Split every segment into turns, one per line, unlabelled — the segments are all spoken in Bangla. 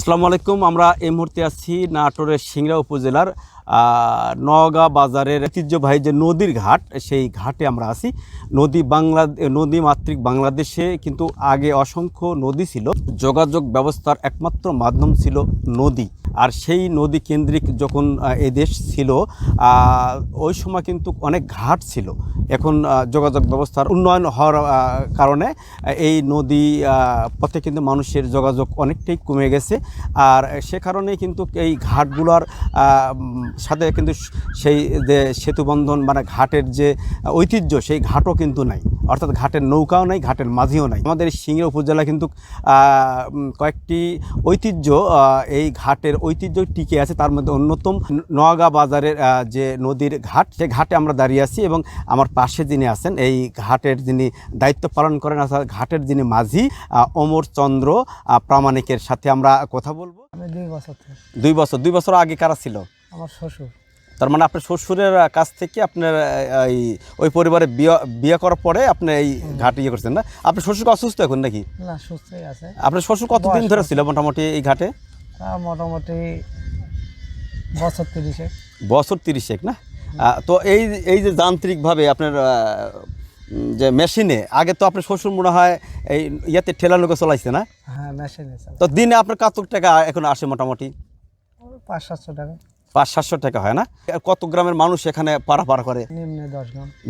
আসসালামু আলাইকুম, আমরা এই মুহূর্তে আছি নাটোরের সিংড়া উপজেলার নওগাঁ বাজারের ঐতিহ্যবাহী যে নদীর ঘাট, সেই ঘাটে আমরা আছি। নদী বাংলা, নদী মাতৃক বাংলাদেশে কিন্তু আগে অসংখ্য নদী ছিল। যোগাযোগ ব্যবস্থার একমাত্র মাধ্যম ছিল নদী। আর সেই নদী কেন্দ্রিক যখন আহ, এই দেশ ছিল ওই সময় কিন্তু অনেক ঘাট ছিল। এখন যোগাযোগ ব্যবস্থার উন্নয়ন হওয়ার কারণে এই নদী পথে কিন্তু মানুষের যোগাযোগ অনেকটাই কমে গেছে। আর সে কারণেই কিন্তু এই ঘাটগুলোর সাথে কিন্তু সেই যে সেতুবন্ধন মানে ঘাটের যে ঐতিহ্য সেই ঘাটও কিন্তু নাই। অর্থাৎ ঘাটের নৌকাও নাই ঘাটের মাঝিও নাই। আমাদের সিংড়া উপজেলা কিন্তু কয়েকটি ঐতিহ্য এই ঘাটের ঐতিহ্য টিকে আছে। তার মধ্যে অন্যতম নোয়াগা বাজারের যে নদীর ঘাট সেই ঘাটে আমরা দাঁড়িয়ে আছি এবং আমার পাশে যিনি আছেন এই ঘাটের যিনি দায়িত্ব পালন করেন অর্থাৎ ঘাটের যিনি মাঝি অমর চন্দ্র প্রামাণিকের সাথে আমরা কথা বলব।
দুই বছর
দুই বছর দুই বছর আগে কারা ছিল?
আমার শ্বশুর।
তার মানে আপনার শ্বশুরের কাছ থেকে আপনার এই ওই পরিবারে বিয়ে বিয়ে করার পরে আপনি এই ঘাট ইয়ে করছেন না? আপনার শ্বশুর অসুস্থ এখন নাকি?
না সুস্থই আছে।
আপনার শ্বশুর কতদিন ধরে ছিল মোটামুটি এই ঘাটে?
মোটামুটি বছর তিরিশে।
বছর তিরিশেক না? তো এই এই যে যান্ত্রিকভাবে আপনার যে মেশিনে আগে তো আপনার শ্বশুর মনে হয় এই ইয়াতে ঠেলা নৌকা চলাইছে না?
হ্যাঁ মেশিনে
তো দিনে আপনার কত টাকা এখন আসে মোটামুটি?
পাঁচ সাতশো টাকা।
পাঁচ সাতশো টাকা হয় না? আর কত গ্রামের মানুষ এখানে পারাপার করে?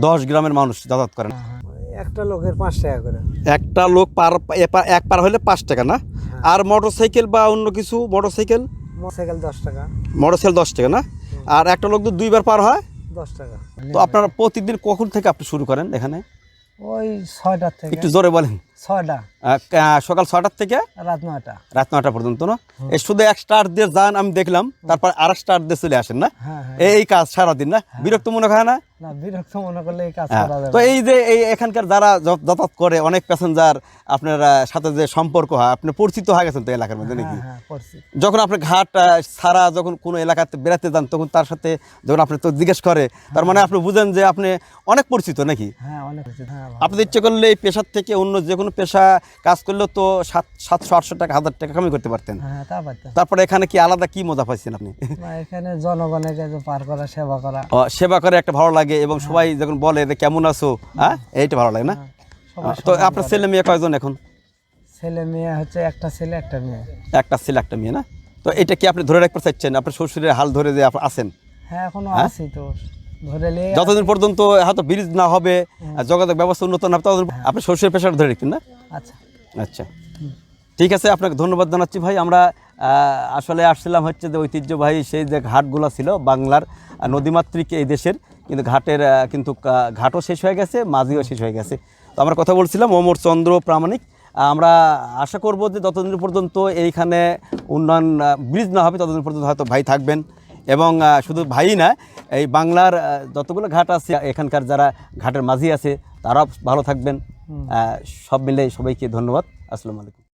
দশ
গ্রামের মানুষ যাতায়াত করেন
হ্যাঁ, হ্যাঁ। একটা লোকের পাঁচ টাকা করে।
একটা লোক পার এক পার হলে পাঁচ টাকা না? আর মোটর সাইকেল বা অন্য কিছু মোটর সাইকেল
মোটরসাইকেল দশ টাকা।
মোটর সাইকেল দশ টাকা না? আর একটা লোক তো দুইবার পার হয়?
দশ টাকা।
তো আপনারা প্রতিদিন কখন থেকে আপনি শুরু করেন এখানে?
ওই ছয়টার থেকে।
একটু জোরে বলেন।
ছয়টা।
সকাল ছটার থেকে
রাত নয়টা।
রাত নটা পর্যন্ত না? এই শুধু এক স্টার দিয়ে যান আমি দেখলাম তারপর আর স্টার দিয়ে চলে আসেন না?
হ্যাঁ হ্যাঁ।
এই কাজ সারাদিন না? বিরক্ত মনে হয় না?
বিরক্ত মনে করলে এই কাজ
হ্যাঁ। তো এই যে এই এখানকার যারা যাতায়াত করে অনেক প্যাসেঞ্জার আপনার সাথে যে সম্পর্ক হয় আপনি পরিচিত হয়ে গেছেন তো এলাকার মধ্যে নাকি?
হ্যাঁ হ্যাঁ
যখন আপনি ঘাট ছাড়া যখন কোনো এলাকাতে বেড়াতে যান তখন তার সাথে যখন আপনি তো জিজ্ঞেস করে তার মানে আপনি বুঝেন যে আপনি অনেক পরিচিত নাকি?
হ্যাঁ অনেক হ্যাঁ
আপনি ইচ্ছে করলে এই পেশার থেকে অন্য যে কোনো পেশা কাজ করলেও তো সাত সাতশো আটশো টাকা হাজার টাকা কামাই করতে পারতেন।
হ্যাঁ
তারপরে এখানে কি আলাদা কি মজা পাইছেন আপনি?
এখানে জনগণের কাছে পার করা সেবা করা।
সেবা করে একটা ভালো লাগে এবং সবাই যখন বলে যে কেমন আছো হ্যাঁ। এইটা ভালো লাগে না?
হ্যাঁ,
তো আপনার ছেলে মেয়ে কয়জন এখন?
ছেলে মেয়ে হচ্ছে একটা ছেলে একটা মেয়ে।
একটা ছেলে একটা মেয়ে না? তো এটা কি আপনি ধরে রাখতে চাচ্ছেন আপনার শ্বশুরের হাল ধরে যে আপনি আছেন?
হ্যাঁ এখনও
হ্যাঁ?
আছি তো।
যতদিন পর্যন্ত হয়তো ব্রিজ না হবে যোগাযোগ ব্যবস্থা উন্নত না হবে ততদিন আপনি শ্বশুরের পেশাটা ধরে রাখতেন না?
আচ্ছা।
আচ্ছা। ঠিক আছে আপনাকে ধন্যবাদ জানাচ্ছি ভাই। আমরা আসলে আসছিলাম হচ্ছে যে ঐতিহ্যবাহী সেই যে ঘাটগুলো ছিল বাংলার নদীমাতৃক এই দেশের কিন্তু ঘাটের কিন্তু ঘাটও শেষ হয়ে গেছে মাঝিও শেষ হয়ে গেছে। তো আমরা কথা বলছিলাম অমর চন্দ্র প্রামাণিক। আমরা আশা করব যে যতদিন পর্যন্ত এইখানে উন্নয়ন ব্রিজ না হবে ততদিন পর্যন্ত হয়তো ভাই থাকবেন। এবং শুধু ভাই না এই বাংলার যতগুলো ঘাট আছে এখানকার যারা ঘাটের মাঝি আছে তারাও ভালো থাকবেন। সব মিলে সবাইকে ধন্যবাদ। আসসালামু আলাইকুম।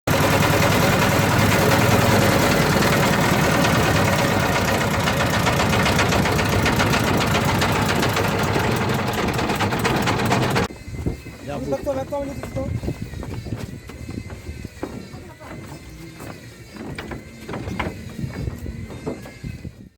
ব্যক্ত ব্যক্ত